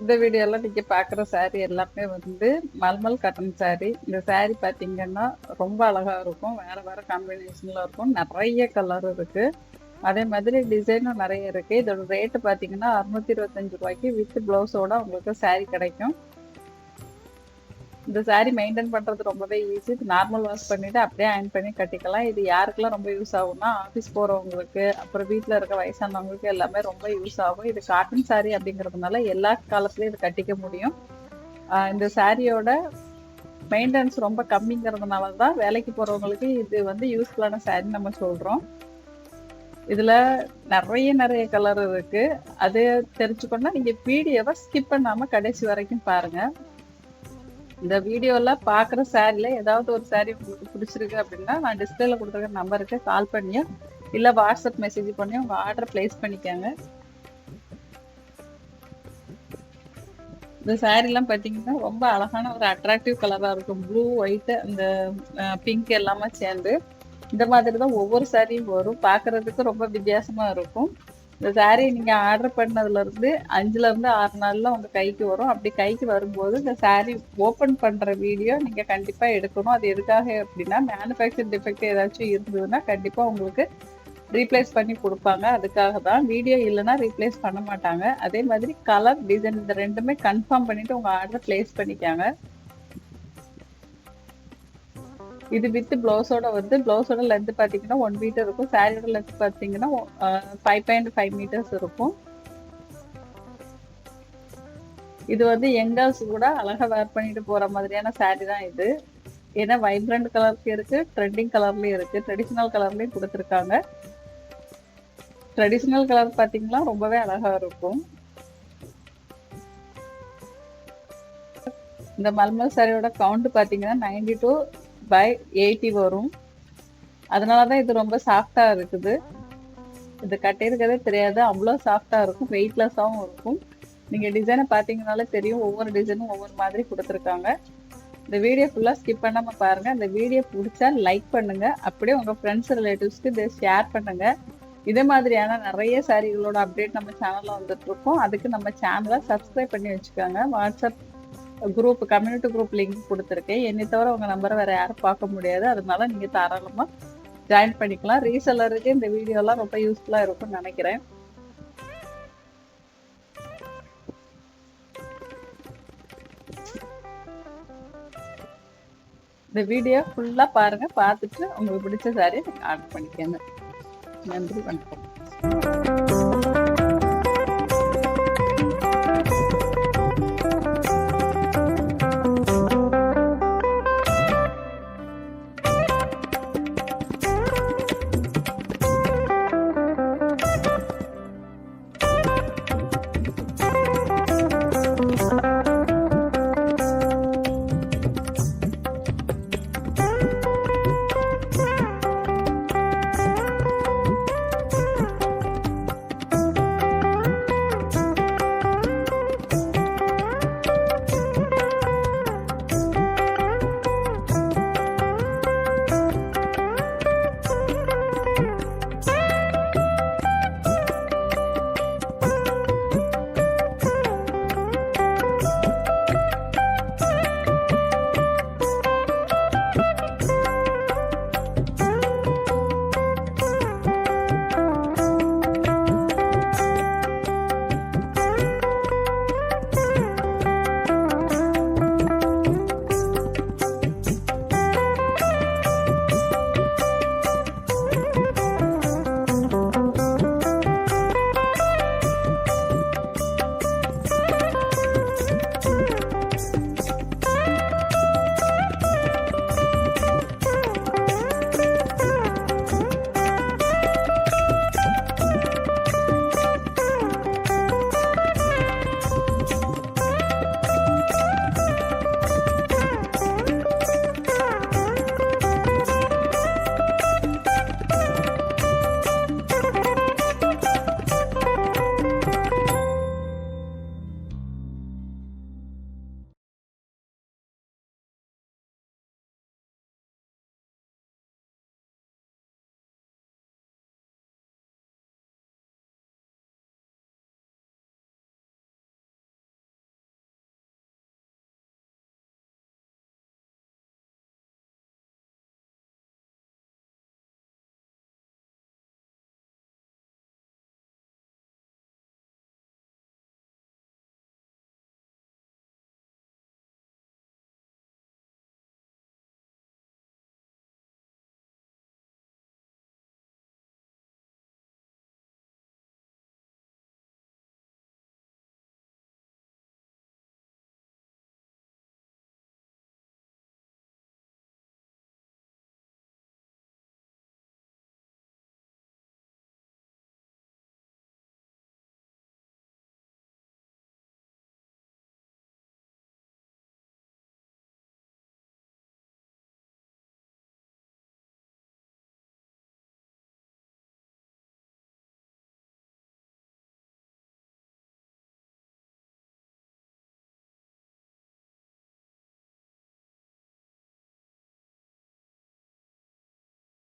இந்த வீடியோல நீங்க பாக்குற saree எல்லாமே வந்து மல்மல் கட்டன் saree. இந்த saree பாத்தீங்கன்னா ரொம்ப அழகா இருக்கும். வேற வேற காம்பினேஷன்ல இருக்கும். நிறைய கலர் இருக்கு. அதே மாதிரி டிசைனும் நிறைய இருக்கு. இதோட ரேட்டு பார்த்தீங்கன்னா அறுநூத்தி இருபத்தஞ்சு ரூபாய்க்கு வித் பிளவுஸோட உங்களுக்கு saree கிடைக்கும். இந்த சாரீ மெயின்டைன் பண்றது ரொம்பவே ஈஸி நார்மல் வாஷ் பண்ணிட்டு அப்படியே அயன் பண்ணி கட்டிக்கலாம். இது யாருக்கெல்லாம் ரொம்ப யூஸ் ஆகும்னா ஆஃபீஸ் போறவங்களுக்கு அப்புறம் வீட்டில் இருக்க வயசானவங்களுக்கு எல்லாமே ரொம்ப யூஸ் ஆகும். இது காட்டன் saree அப்படிங்கிறதுனால எல்லா காலத்துலயும் இது கட்டிக்க முடியும். இந்த சாரியோட மெயின்டெனன்ஸ் ரொம்ப கம்மிங்கிறதுனால தான் வேலைக்கு போறவங்களுக்கு இது வந்து யூஸ்ஃபுல்லான saree நம்ம சொல்றோம். இதுல நிறைய நிறைய கலர் இருக்கு. அது தெரிஞ்சுக்கணும்னா நீங்க வீடியோவை ஸ்கிப் பண்ணாம கடைசி வரைக்கும் பாருங்க. இந்த வீடியோவில் பார்க்குற சாரியில் ஏதாவது ஒரு சாரி உங்களுக்கு பிடிச்சிருக்கு அப்படின்னா நான் டிஸ்பிளேல கொடுத்துருக்க நம்பருக்கு கால் பண்ணியோ இல்லை வாட்ஸ்அப் மெசேஜ் பண்ணியோ உங்கள் ஆர்டர் பிளேஸ் பண்ணிக்கோங்க. இந்த saree பார்த்தீங்கன்னா ரொம்ப அழகான ஒரு அட்ராக்டிவ் கலராக இருக்கும். ப்ளூ ஒயிட்டு அந்த பிங்க் எல்லாமே சேர்ந்து. இந்த மாதிரி தான் ஒவ்வொரு சாரியும் வரும். பார்க்குறதுக்கு ரொம்ப வித்தியாசமாக இருக்கும். இந்த சாரீ நீங்கள் ஆர்டர் பண்ணதுலேருந்து அஞ்சுலேருந்து ஆறு நாளில் உங்கள் கைக்கு வரும். அப்படி கைக்கு வரும்போது இந்த சாரீ ஓப்பன் பண்ணுற வீடியோ நீங்கள் கண்டிப்பாக எடுக்கணும். அது எதுக்காக அப்படின்னா மேனுஃபேக்சர் டிஃபெக்ட் ஏதாச்சும் இருந்ததுன்னா கண்டிப்பாக உங்களுக்கு ரீப்ளேஸ் பண்ணி கொடுப்பாங்க. அதுக்காக தான். வீடியோ இல்லைன்னா ரீப்ளேஸ் பண்ண மாட்டாங்க. அதே மாதிரி கலர் டிசைன் இந்த ரெண்டுமே கன்ஃபார்ம் பண்ணிவிட்டு உங்கள் ஆர்டர் ப்ளேஸ் பண்ணிக்காங்க. இது வித் பிளவுஸோட வந்து பிளவுஸோட லென்த் பார்த்தீங்கன்னா ஒன் மீட்டர் இருக்கும். சாரியோட லென்த் பார்த்தீங்கன்னா ஃபைவ் பாயிண்ட் ஃபைவ் மீட்டர்ஸ் இருக்கும். இது வந்து யங்கர்ஸ் கூட அழகாக வேர் பண்ணிட்டு போகிற மாதிரியான சாரி தான் இது. ஏன்னா வைப்ரண்ட் கலர்லேயும் இருக்கு ட்ரெண்டிங் கலர்லயும் இருக்கு ட்ரெடிஷ்னல் கலர்லயும் கொடுத்துருக்காங்க. ட்ரெடிஷ்னல் கலர் பார்த்தீங்கன்னா ரொம்பவே அழகா இருக்கும். இந்த மல்மல் சாரியோட கவுண்ட் பார்த்தீங்கன்னா நைன்டி டூ பை எயிட்டி வரும். அதனால தான் இது ரொம்ப சாஃப்டா இருக்குது. இது கட்டியிருக்கதே தெரியாது. அவ்வளோ சாஃப்டா இருக்கும். வெயிட்லெஸ்ஸாகவும் இருக்கும். நீங்க டிசைனை பார்த்தீங்கனாலே தெரியும். ஒவ்வொரு டிசைனும் ஒவ்வொரு மாதிரி கொடுத்துருக்காங்க. இந்த வீடியோ ஃபுல்லாக ஸ்கிப் பண்ணாமல் பாருங்க. இந்த வீடியோ பிடிச்சா லைக் பண்ணுங்க. அப்படியே உங்கள் ஃப்ரெண்ட்ஸ் ரிலேட்டிவ்ஸ்க்கு இதை ஷேர் பண்ணுங்க. இதே மாதிரியான நிறைய சாரிகளோட அப்டேட் நம்ம சேனலில் வந்துட்டு இருக்கோம். அதுக்கு நம்ம சேனலை சப்ஸ்கிரைப் பண்ணி வச்சுக்கோங்க. WhatsApp group community group link கொடுத்துருக்கேன். என்னை தவிர உங்கள் நம்பரை வேறு யாரும் பார்க்க முடியாது. அதனால நீங்கள் தாராளமாக ஜாயின் பண்ணிக்கலாம். ரீசெல்லருக்கு இந்த வீடியோலாம் ரொம்ப யூஸ்ஃபுல்லாக இருக்கும்னு நினைக்கிறேன். இந்த வீடியோ ஃபுல்லாக பாருங்கள் பார்த்துட்டு உங்களுக்கு பிடிச்ச சாரியை நீங்கள் ஆர்டர் பண்ணிக்கோங்க. நன்றி வணக்கம்.